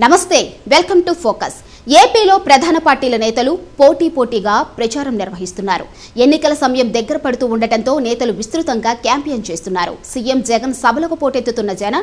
నమస్తే welcome to focus ఏపీలో ప్రధాన పార్టీల నేతలు పోటీ పోటీగా ప్రచారం నిర్వహిస్తున్నారు. ఎన్నికల సమయం దగ్గర పడుతూ ఉండటంతో నేతలు విస్తృతంగా క్యాంపెయిన్ చేస్తున్నారు. సీఎం జగన్ సభలకు పోటెత్తుతున్న జన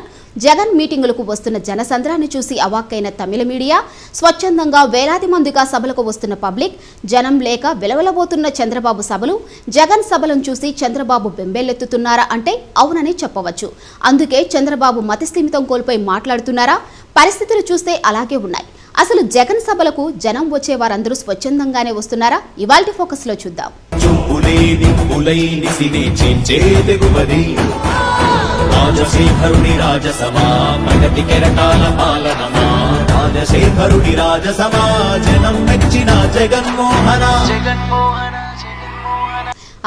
జగన్ మీటింగులకు వస్తున్న జనసంద్రాన్ని చూసి అవాక్కైన తమిళ మీడియా స్వచ్ఛందంగా వేలాది మందిగా సభలకు వస్తున్న పబ్లిక్ జనం లేక వెలవెలబోతున్న చంద్రబాబు సభలు జగన్ సభలను చూసి చంద్రబాబు బెంబేలెత్తుతున్నారా అంటే అవునని చెప్పవచ్చు. అందుకే చంద్రబాబు మతిస్థిమితం కోల్పోయి మాట్లాడుతున్నారా? పరిస్థితులు చూస్తే అలాగే ఉన్నాయి. అసలు జగన్ సభలకు జనం వచ్చే వారందరూ స్వచ్ఛందంగానే వస్తున్నారా? ఇవాల్టి ఫోకస్లో చూద్దాం చూపులేని పులైని రాజసమా ప్రగతి కెరటాల పాలనమా? జనం మెచ్చిన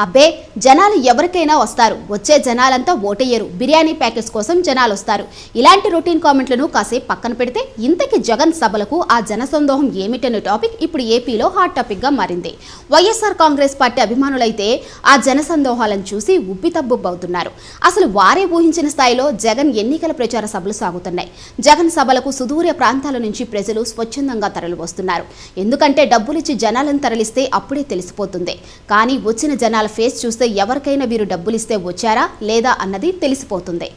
అబ్బే జనాలు ఎవరికైనా వస్తారు. వచ్చే జనాలంతా ఓటయ్యరు. బిర్యానీ ప్యాకెట్స్ కోసం జనాలు వస్తారు. ఇలాంటి రొటీన్ కామెంట్లను కాసేపు పక్కన పెడితే ఇంతకి జగన్ సభలకు ఆ జనసందోహం ఏమిటనే టాపిక్ ఇప్పుడు ఏపీలో హాట్ టాపిక్గా మారింది. వైఎస్ఆర్ కాంగ్రెస్ పార్టీ అభిమానులైతే ఆ జనసందోహాలను చూసి ఉబ్బితబ్బుబ్బవుతున్నారు. అసలు వారే ఊహించిన స్థాయిలో జగన్ ఎన్నికల ప్రచార సభలు సాగుతున్నాయి. జగన్ సభలకు సుదూర ప్రాంతాల నుంచి ప్రజలు స్వచ్ఛందంగా తరలి వస్తున్నారు. ఎందుకంటే డబ్బులిచ్చి జనాలను తరలిస్తే అప్పుడే తెలిసిపోతుంది. కానీ వచ్చిన జనాల ఫేస్ చూస్తే ఎవరికైనా వీరు డబ్బులిస్తే వచ్చారా లేదా అన్నది తెలిసిపోతుంది.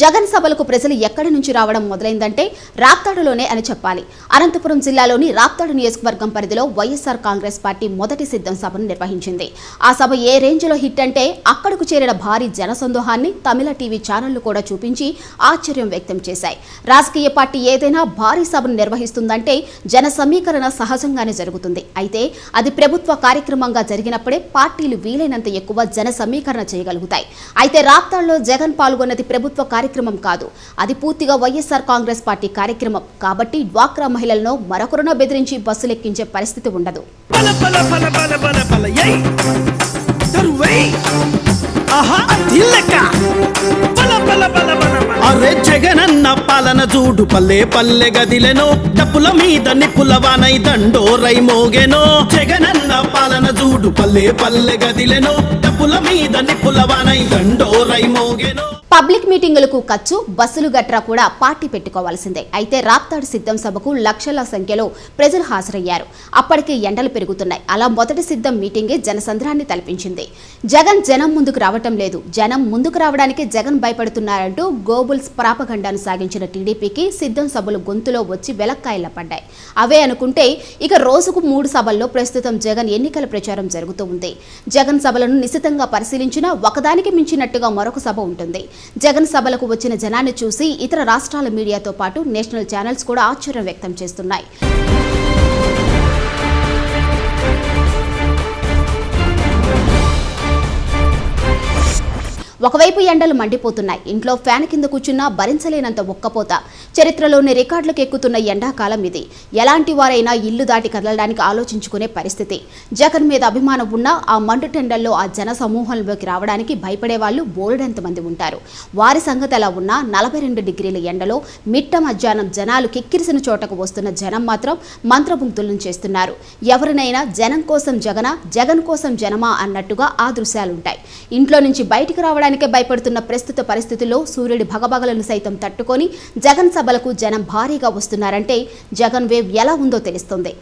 జగన్ సభలకు ప్రజలు ఎక్కడి నుంచి రావడం మొదలైందంటే రాప్తాడులోనే అని చెప్పాలి. అనంతపురం జిల్లాలోని రాప్తాడు నియోజకవర్గం పరిధిలో వైఎస్ఆర్ కాంగ్రెస్ పార్టీ మొదటి సిద్ధం సభను నిర్వహించింది. ఆ సభ ఏ రేంజ్లో హిట్ అంటే అక్కడకు చేరిన భారీ జనసందోహాన్ని తమిళ టీవీ ఛానళ్ళు కూడా చూపించి ఆశ్చర్యం వ్యక్తం చేశాయి. రాజకీయ పార్టీ ఏదైనా భారీ సభను నిర్వహిస్తుందంటే జన సమీకరణ సహజంగానే జరుగుతుంది. అయితే అది ప్రభుత్వ కార్యక్రమంగా జరిగినప్పుడే పార్టీలు వీలైనంత ఎక్కువ జన సమీకరణ చేయగలుగుతాయి. అయితే రాప్తాడులో జగన్ పాల్గొన్నది ప్రభుత్వ కార్యక్రమం కాదు. అది పూర్తిగా వైఎస్ఆర్ కాంగ్రెస్ పార్టీ కార్యక్రమం. కాబట్టి డ్వాక్రా మహిళలను మరొకరున బెదిరించి బస్సులెక్కించే పరిస్థితి ఉండదు. బల బల బల బల బల బల ఏయ్! తరువై ఆహా అదిల్లక బల బల బల బల బల అరే జగనన్న పాలన చూడు పల్లె పల్లె గదిలెనో డప్పుల మీద నిప్పుల వానై దండోరై మోగెనో. జగనన్న పాలన చూడు పల్లె పల్లె గదిలెనో డప్పుల మీద నిప్పుల వానై దండోరై మోగెనో. పబ్లిక్ మీటింగులకు ఖర్చు బస్సులు గట్రా కూడా పార్టీ పెట్టుకోవాల్సిందే. అయితే రాప్తాడు సిద్ధం సభకు లక్షల సంఖ్యలో ప్రజలు హాజరయ్యారు. అప్పటికే ఎండలు పెరుగుతున్నాయి. అలా మొదటి సిద్ధం మీటింగే జనసంద్రాన్ని తలపించింది. జగన్ జనం ముందుకు రావటం లేదు. జనం ముందుకు రావడానికి జగన్ భయపడుతున్నారంటూ గోబుల్స్ ప్రాపగండాను సాగించిన టీడీపీకి సిద్ధం సభలు గొంతులో వచ్చి వెలక్కాయల పడ్డాయి. అవే అనుకుంటే ఇక రోజుకు మూడు సభల్లో ప్రస్తుతం జగన్ ఎన్నికల ప్రచారం జరుగుతూ ఉంది. జగన్ సభలను నిశితంగా పరిశీలించినా ఒకదానికి మించినట్టుగా మరొక సభ ఉంటుంది. జగన్ సభలకు వచ్చిన జనాన్ని చూసి ఇతర రాష్ట్రాల మీడియాతో పాటు నేషనల్ ఛానల్స్ కూడా ఆశ్చర్యం వ్యక్తం చేస్తున్నాయి. ఒకవైపు ఎండలు మండిపోతున్నాయి. ఇంట్లో ఫ్యాన్ కింద కూర్చున్నా భరించలేనంత ఒక్కపోత చరిత్రలోని రికార్డులకు ఎక్కుతున్న ఎండాకాలం ఇది. ఎలాంటి వారైనా ఇల్లు దాటి కదలడానికి ఆలోచించుకునే పరిస్థితి. జగన్ మీద అభిమానం ఉన్నా ఆ మండుటెండల్లో ఆ జన సమూహంలోకి రావడానికి భయపడే వాళ్ళు బోలెడంత మంది ఉంటారు. వారి సంగతి ఎలా ఉన్నా నలభై రెండు డిగ్రీల ఎండలో మిట్ట మధ్యాహ్నం జనాలు కిక్కిరిసిన చోటకు వస్తున్న జనం మాత్రం మంత్రముగ్ధులను చేస్తున్నారు. ఎవరినైనా జనం కోసం జగన జగన్ కోసం జనమా అన్నట్టుగా ఆ దృశ్యాలుంటాయి. ఇంట్లో నుంచి బయటికి రావడానికి భయపడుతున్న ప్రస్తుత పరిస్థితుల్లో సూర్యుడి భగభగలను సైతం తట్టుకొని జగన్ సభలకు జనం భారీగా వస్తున్నారంటే జగన్ వేవ్ ఎలా ఉందో తెలుస్తుంది.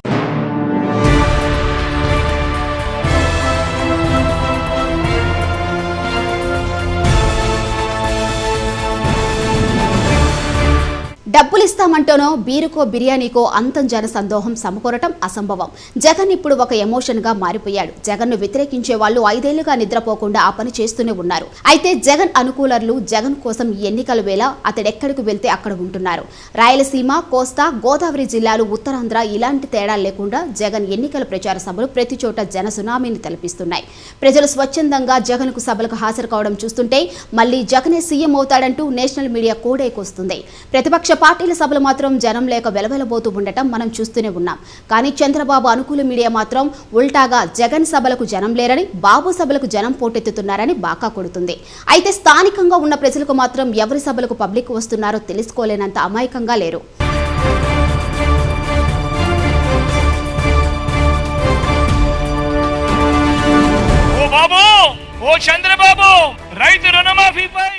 డబ్బులు బీరుకో బిర్యానీకో అంతం జన సందోహం సమకూరటం అసంభవం. జగన్ ఇప్పుడు ఒక ఎమోషన్గా మారిపోయాడు. జగన్ను వ్యతిరేకించే వాళ్ళు ఐదేళ్ళుగా నిద్రపోకుండా ఆ పని చేస్తూనే ఉన్నారు. అయితే జగన్ అనుకూలర్లు జగన్ కోసం ఈ ఎన్నికల వేళ అతడెక్కడికి వెళ్తే అక్కడ ఉంటున్నారు. రాయలసీమ కోస్తా గోదావరి జిల్లాలు ఉత్తరాంధ్ర ఇలాంటి తేడా లేకుండా జగన్ ఎన్నికల ప్రచార సభలు ప్రతి చోట జన సునామీని తలపిస్తున్నాయి. ప్రజలు స్వచ్ఛందంగా జగన్కు సభలకు హాజరు కావడం చూస్తుంటే మళ్ళీ జగనే సీఎం అవుతాడంటూ నేషనల్ మీడియా కోడేకొస్తుంది. ప్రతిపక్ష పార్టీల అసెంబ్లీ మాత్రం జనం లేక వెలవెలబోతూ ఉండటం మనం చూస్తూనే ఉన్నాం. కానీ చంద్రబాబు అనుకూల మీడియా మాత్రం ఉల్టాగా జగన్ సభలకు జనం లేరని బాబు సభలకు జనం పోటెత్తుతున్నారని బాకా కొడుతుంది. అయితే స్థానికంగా ఉన్న ప్రజలకు మాత్రం ఎవరి సభలకు పబ్లిక్ వస్తున్నారో తెలుసుకోలేనంత అమాయకంగా లేరు. ఓ చంద్రబాబు రైతు రుణమాఫీపై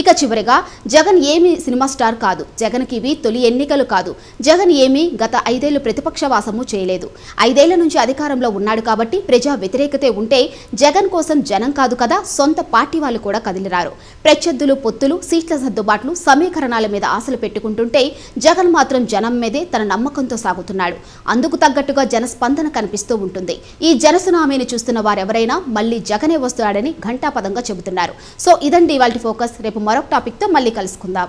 ఇక చివరిగా జగన్ ఏమి సినిమా స్టార్ కాదు. జగన్కి ఇవి తొలి ఎన్నికలు కాదు. జగన్ ఏమీ గత ఐదేళ్ళు ప్రతిపక్ష వాసము చేయలేదు. ఐదేళ్ళ నుంచి అధికారంలో ఉన్నాడు కాబట్టి ప్రజా వ్యతిరేకతే ఉంటే జగన్ కోసం జనం కాదు కదా సొంత పార్టీ వాళ్ళు కూడా కదిలిరారు. ప్రత్యర్థులు పొత్తులు సీట్ల సర్దుబాట్లు సమీకరణాల మీద ఆశలు పెట్టుకుంటుంటే జగన్ మాత్రం జనం మీదే తన నమ్మకంతో సాగుతున్నాడు. అందుకు తగ్గట్టుగా జనస్పందన కనిపిస్తూ ఉంటుంది. ఈ జనసునామీని చూస్తున్న వారెవరైనా మళ్ళీ జగనే వస్తాడని ఘంటాపదంగా చెబుతున్నారు. సో ఇదండి ఇవాళ ఫోకస్. రేపు మరొక టాపిక్తో మళ్ళీ కలుసుకుందాం.